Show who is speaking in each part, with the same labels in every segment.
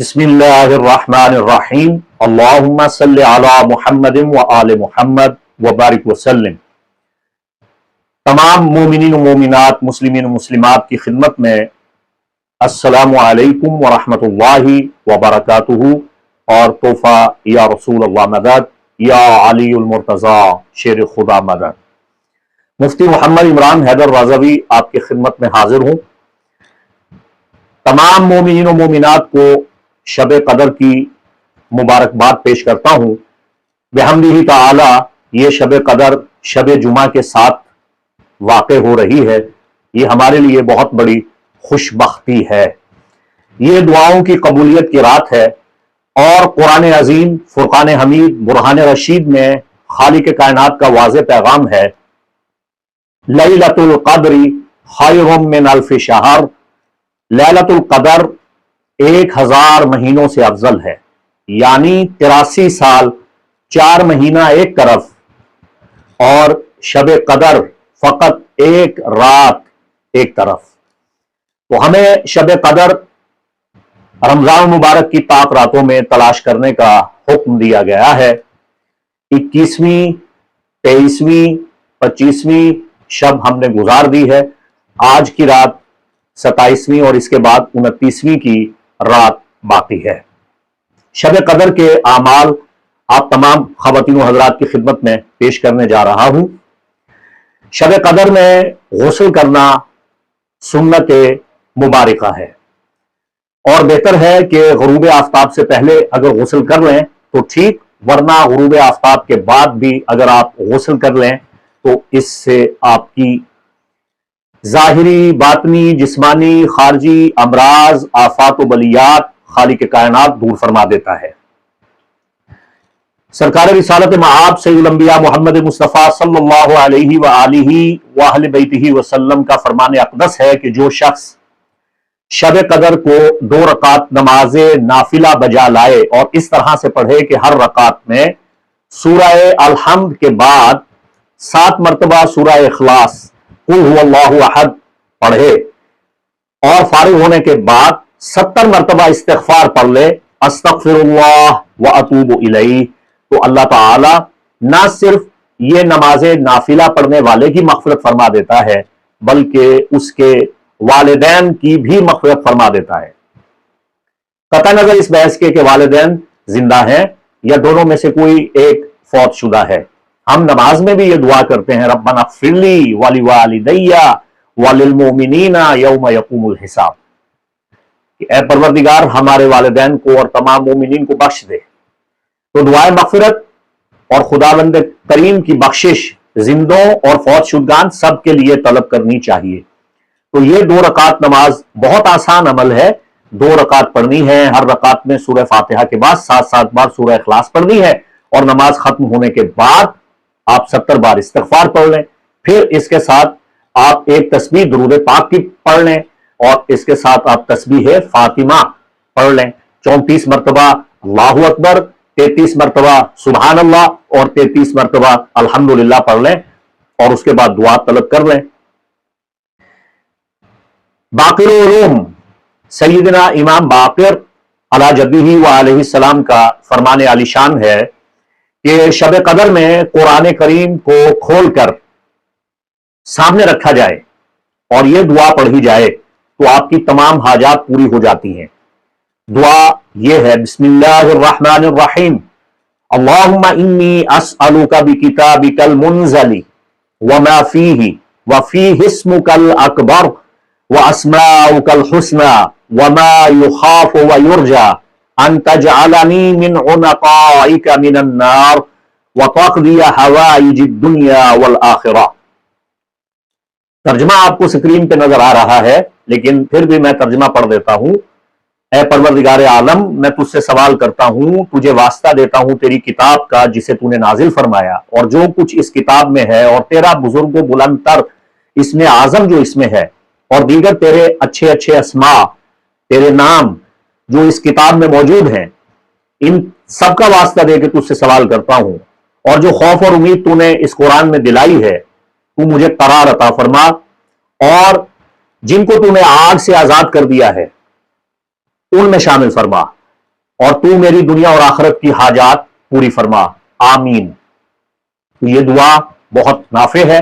Speaker 1: بسم اللہ الرحمن الرحیم اللہم صلی علی محمد و آل محمد وبارک وسلم تمام مومنین و مومنات، مسلمین و مسلمات کی خدمت میں السلام علیکم ورحمۃ اللہ وبرکاتہ۔ اور تحفہ یا رسول اللہ مدد، یا علی المرتضی، شیر خدا مدد۔ مفتی محمد عمران حیدر رضوی آپ کی خدمت میں حاضر ہوں۔ تمام مومنین و مومنات کو شب قدر کی مبارکباد پیش کرتا ہوں۔ بحمدہ تعالی، یہ شب قدر، شب جمعہ کے ساتھ واقع ہو رہی ہے۔ یہ ہمارے لیے بہت بڑی خوش بختی ہے۔ یہ دعاؤں کی قبولیت کی رات ہے۔ اور قرآن عظیم، فرقان حمید، برہان رشید میں خالق کائنات کا واضح پیغام ہے۔ لیلت القدری خیر من الف شہر لیلت القدر ایک ہزار مہینوں سے افضل ہے۔ یعنی تراسی سال، چار مہینہ ایک طرف اور شب قدر فقط ایک رات ایک طرف۔ تو ہمیں شب قدر رمضان مبارک کی پاک راتوں میں تلاش کرنے کا حکم دیا گیا ہے۔ اکیسویں، تیئیسویں، پچیسویں شب ہم نے گزار دی ہے۔ آج کی رات ستائیسویں اور اس کے بعد انتیسویں کی رات باقی ہے۔ شب قدر کے اعمال آپ تمام خواتین و حضرات کی خدمت میں پیش کرنے جا رہا ہوں۔ شب قدر میں غسل کرنا سنت مبارکہ ہے۔ اور بہتر ہے کہ غروب آفتاب سے پہلے اگر غسل کر لیں تو ٹھیک، ورنہ غروب آفتاب کے بعد بھی اگر آپ غسل کر لیں تو اس سے آپ کی ظاہری، باطنی، جسمانی، خارجی، امراض، آفات و بلیات خالق کائنات دور فرما دیتا ہے۔ سرکار رسالت معاب سید الانبیاء محمد مصطفیٰ صلی اللہ علیہ وآلہ وآلہ بیتہ وسلم کا فرمان اقدس ہے کہ جو شخص شب قدر کو دو رکعت نماز نافلہ بجا لائے اور اس طرح سے پڑھے کہ ہر رکعت میں سورہ الحمد کے بعد سات مرتبہ سورہ اخلاص اللہ احد، پڑھے۔ اور فارغ ہونے کے بعد ستر مرتبہ استغفار پڑھ لے۔ استغفر اللہ و اطوب الیہ۔ تو اللہ تعالی نہ صرف یہ نماز نافلہ پڑھنے والے کی مغفرت فرما دیتا ہے، بلکہ اس کے والدین کی بھی مغفرت فرما دیتا ہے۔ قطع نظر اس بحث کے کہ والدین زندہ ہیں یا دونوں میں سے کوئی ایک فوت شدہ ہے۔ ہم نماز میں بھی یہ دعا کرتے ہیں، ربنا فرلی والی والدیا والمومنین یوم یقوم الحساب۔ کہ اے پروردگار، ہمارے والدین کو اور تمام مومنین کو بخش دے۔ تو دعائے مغفرت اور خدا بند کریم کی بخشش زندوں اور فوج شدگان سب کے لیے طلب کرنی چاہیے۔ تو یہ دو رکعت نماز بہت آسان عمل ہے۔ دو رکعت پڑھنی ہے، ہر رکعت میں سورہ فاتحہ کے بعد سات سات بار سورہ اخلاص پڑھنی ہے اور نماز ختم ہونے کے بعد آپ ستر بار استغفار پڑھ لیں، پھر اس کے ساتھ آپ ایک تسبیح درود پاک کی پڑھ لیں اور اس کے ساتھ آپ تسبیح فاطمہ پڑھ لیں۔ چونتیس مرتبہ اللہ اکبر، تینتیس مرتبہ سبحان اللہ اور تینتیس مرتبہ الحمدللہ پڑھ لیں اور اس کے بعد دعا طلب کر لیں۔ باقر علوم سیدنا امام باقر علی جدی و علیہ السلام کا فرمان علی شان ہے۔ کہ شب قدر میں قرآن کریم کو کھول کر سامنے رکھا جائے اور یہ دعا پڑھی جائے تو آپ کی تمام حاجات پوری ہو جاتی ہیں۔ دعا یہ ہے، بسم اللہ الرحمن الرحیم۔ اللہم انی اسألوک بکتابک المنزلی وما فیہ وفیہ اسمک الاکبر واسماؤک الحسنى وما يخاف ويرجى ان تجعلنی من عنقائک من النار وتقضی حوائج الدنیا والآخرہ ترجمہ آپ کو سکرین پہ نظر آ رہا ہے، لیکن پھر بھی میں ترجمہ پڑھ دیتا ہوں۔ اے پروردگار عالم، میں تجھ سے سوال کرتا ہوں، تجھے واسطہ دیتا ہوں تیری کتاب کا جسے تو نے نازل فرمایا۔ اور جو کچھ اس کتاب میں ہے اور تیرا بزرگ و بلند تر اس میں اعظم جو اس میں ہے، اور دیگر تیرے اچھے اچھے اسماء، تیرے نام جو اس کتاب میں موجود ہیں، ان سب کا واسطہ دے کے تجھ سے سوال کرتا ہوں۔ اور جو خوف اور امید تو نے اس قرآن میں دلائی ہے، تو مجھے قرار عطا فرما۔ اور جن کو تو نے آگ سے آزاد کر دیا ہے، ان میں شامل فرما۔ اور تو میری دنیا اور آخرت کی حاجات پوری فرما۔ آمین۔ تو یہ دعا بہت نافع ہے،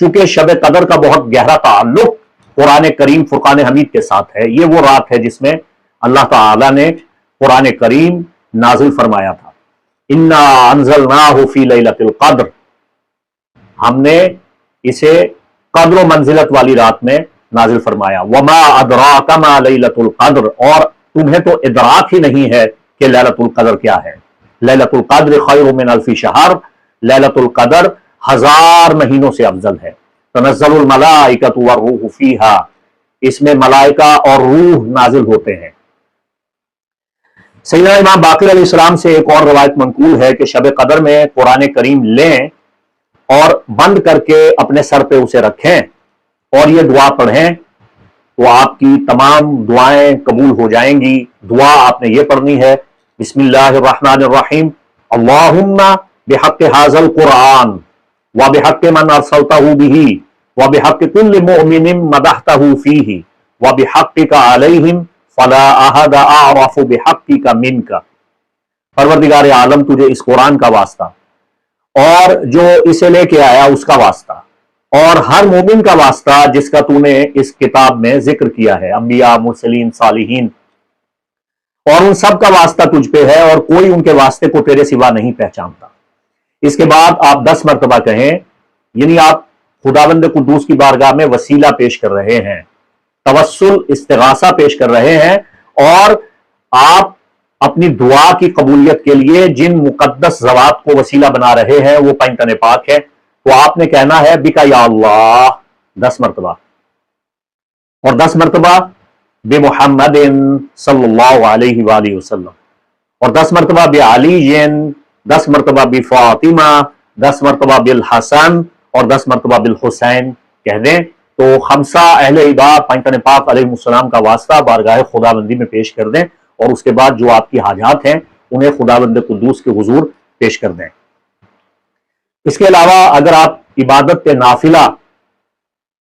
Speaker 1: چونکہ شب قدر کا بہت گہرا تعلق قرآن کریم فرقان حمید کے ساتھ ہے۔ یہ وہ رات ہے جس میں اللہ تعالی نے قرآن کریم نازل فرمایا تھا۔ انا انزل نہ القدر۔ ہم نے اسے قدر و منزلت والی رات میں نازل فرمایا۔ وما ادراک ما لیلت القدر۔ اور تمہیں تو ادراک ہی نہیں ہے کہ لیلت القدر کیا ہے۔ لیلت القدر خیر من الفی شہر لیلت القدر ہزار مہینوں سے افضل ہے۔ تنزل الملائکت والروح فیہا اس میں ملائکہ اور روح نازل ہوتے ہیں۔ سیدنا امام باقر علیہ السلام سے ایک اور روایت منقول ہے کہ شب قدر میں قرآن کریم لیں اور بند کر کے اپنے سر پہ اسے رکھیں اور یہ دعا پڑھیں تو آپ کی تمام دعائیں قبول ہو جائیں گی۔ دعا آپ نے یہ پڑھنی ہے، بسم اللہ الرحمن الرحیم۔ اللہم بحق حاضل قرآن و بحق من ارسلتہ بھی و بحق کل مؤمن مدحتہ فیہ و بحق کا علیہم فلا احد اعرف بحق کا من کا پروردگار عالم، تجھے اس قرآن کا واسطہ۔ اور جو اسے لے کے آیا، اس کا واسطہ۔ اور ہر مومن کا واسطہ، جس کا تو نے اس کتاب میں ذکر کیا ہے۔ انبیاء، مرسلین، صالحین۔ اور ان سب کا واسطہ تجھ پہ ہے، اور کوئی ان کے واسطے کو تیرے سوا نہیں پہچانتا۔ اس کے بعد آپ دس مرتبہ کہیں یعنی آپ خدا بند قدوس کی بارگاہ میں وسیلہ پیش کر رہے ہیں۔ توسل، استغاثہ پیش کر رہے ہیں اور آپ اپنی دعا کی قبولیت کے لیے جن مقدس زوات کو وسیلہ بنا رہے ہیں، وہ پینٹن پاک ہے تو آپ نے کہنا ہے بکا یا اللہ، دس مرتبہ۔ اور دس مرتبہ، بے محمد صلی اللہ علیہ وآلہ وسلم۔ اور دس مرتبہ، بے علی جین دس مرتبہ، بے فاطمہ، دس مرتبہ بالحسن اور دس مرتبہ بالحسین کہہ دیں تو خمسہ اہل عباد پینٹن پاک علیہ السلام کا واسطہ بارگاہ خدا بندی میں پیش کر دیں اور اس کے بعد جو آپ کی حاجات ہیں انہیں خدا بند قدوس کے حضور پیش کر دیں۔ اس کے علاوہ اگر آپ عبادت کے نافلہ،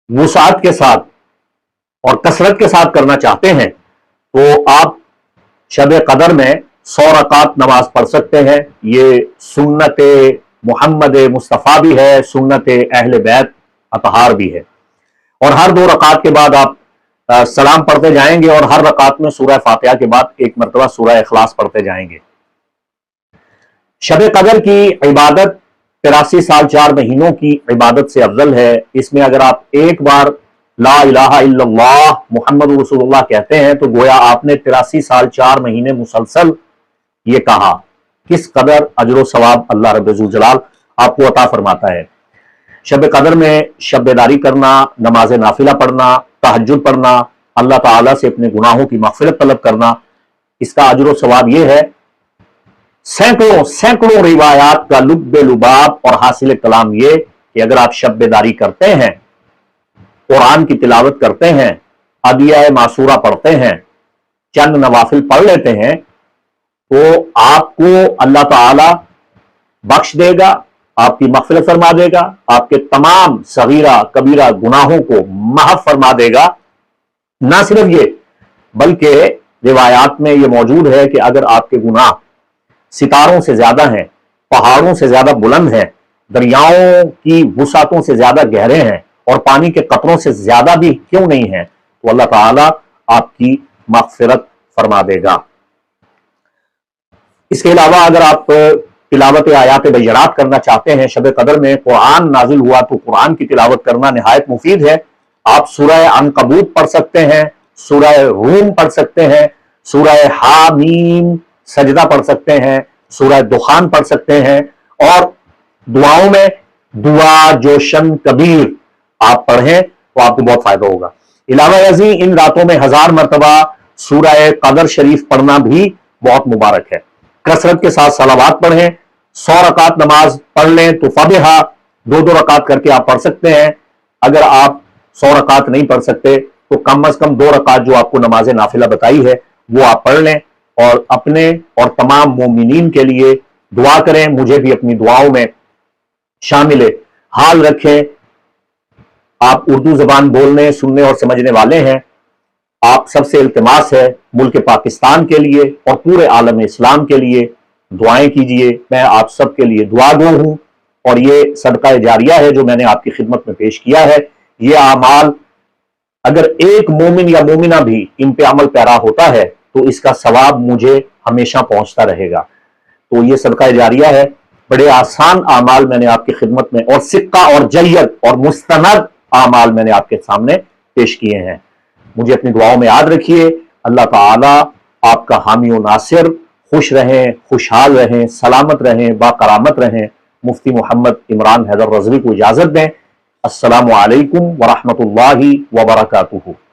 Speaker 1: وسعت کے ساتھ اور کثرت کے ساتھ کرنا چاہتے ہیں تو آپ شب قدر میں سو رکعت نماز پڑھ سکتے ہیں۔ یہ سنت محمد مصطفیٰ بھی ہے، سنت اہل بیت اطہار بھی ہے۔ اور ہر دو رکعت کے بعد آپ سلام پڑھتے جائیں گے اور ہر رکعت میں سورہ فاتحہ کے بعد ایک مرتبہ سورہ اخلاص پڑھتے جائیں گے۔ شب قدر کی عبادت تراسی سال چار مہینوں کی عبادت سے افضل ہے۔ اس میں اگر آپ ایک بار لا الہ الا اللہ محمد رسول اللہ کہتے ہیں تو گویا آپ نے تراسی سال چار مہینے مسلسل یہ کہا، کس قدر اجر و ثواب اللہ رب جلال آپ کو عطا فرماتا ہے۔ شب قدر میں شب بیداری کرنا، نماز نافلہ پڑھنا تحجد پڑھنا، اللہ تعالیٰ سے اپنے گناہوں کی مغفرت طلب کرنا۔ اس کا عجر و ثواب یہ ہے، سینکڑوں سینکڑوں روایات کا لب لباب اور حاصل کلام یہ کہ اگر آپ شب بیداری کرتے ہیں، قرآن کی تلاوت کرتے ہیں ادیہ معصورہ پڑھتے ہیں، چند نوافل پڑھ لیتے ہیں، تو آپ کو اللہ تعالی بخش دے گا آپ کی مغفرت فرما دے گا، آپ کے تمام صغیرہ کبیرہ گناہوں کو محف فرما دے گا۔ نہ صرف یہ، بلکہ روایات میں یہ موجود ہے کہ اگر آپ کے گناہ ستاروں سے زیادہ ہیں، پہاڑوں سے زیادہ بلند ہیں، دریاؤں کی وسعتوں سے زیادہ گہرے ہیں اور پانی کے قطروں سے زیادہ بھی کیوں نہیں ہیں، تو اللہ تعالیٰ آپ کی مغفرت فرما دے گا۔ اس کے علاوہ اگر آپ تلاوت آیات بیرات کرنا چاہتے ہیں، شب قدر میں قرآن نازل ہوا تو قرآن کی تلاوت کرنا نہایت مفید ہے۔ آپ سورہ عنقبوت پڑھ سکتے ہیں، سورہ روم پڑھ سکتے ہیں، سورہ حامیم سجدہ پڑھ سکتے ہیں، سورہ دخان پڑھ سکتے ہیں۔ اور دعاؤں میں دعا جوشن کبیر آپ پڑھیں تو آپ کو بہت فائدہ ہوگا۔ علاوہ ازیں ان راتوں میں ہزار مرتبہ سورہ قدر شریف پڑھنا بھی بہت مبارک ہے۔ کثرت کے ساتھ سلاوات پڑھیں سو رکعت نماز پڑھ لیں تو فبحا دو دو رکعت کر کے آپ پڑھ سکتے ہیں۔ اگر آپ سو رکعت نہیں پڑھ سکتے تو کم از کم دو رکعت جو آپ کو نماز نافلہ بتائی ہے وہ آپ پڑھ لیں۔ اور اپنے اور تمام مومنین کے لیے دعا کریں۔ مجھے بھی اپنی دعاؤں میں شامل حال رکھیں، آپ اردو زبان بولنے، سننے اور سمجھنے والے ہیں۔ آپ سب سے التماس ہے ملک پاکستان کے لیے اور پورے عالم اسلام کے لیے۔ دعائیں کیجیے، میں آپ سب کے لیے دعا گو ہوں۔ اور یہ صدقہ جاریہ ہے جو میں نے آپ کی خدمت میں پیش کیا ہے۔ یہ اعمال اگر ایک مومن یا مومنہ بھی ان پہ عمل پیرا ہوتا ہے، تو اس کا ثواب مجھے ہمیشہ پہنچتا رہے گا۔ تو یہ صدقہ جاریہ ہے۔ بڑے آسان اعمال میں نے آپ کی خدمت میں اور سکہ اور جیت اور مستند اعمال میں نے آپ کے سامنے پیش کیے ہیں۔ مجھے اپنی دعاؤں میں یاد رکھیے، اللہ تعالی آپ کا حامی و ناصر خوش رہیں، خوشحال رہیں، سلامت رہیں باقرامت رہیں۔ مفتی محمد عمران حیدر رضوی کو اجازت دیں۔ السلام علیکم ورحمۃ اللہ وبرکاتہ۔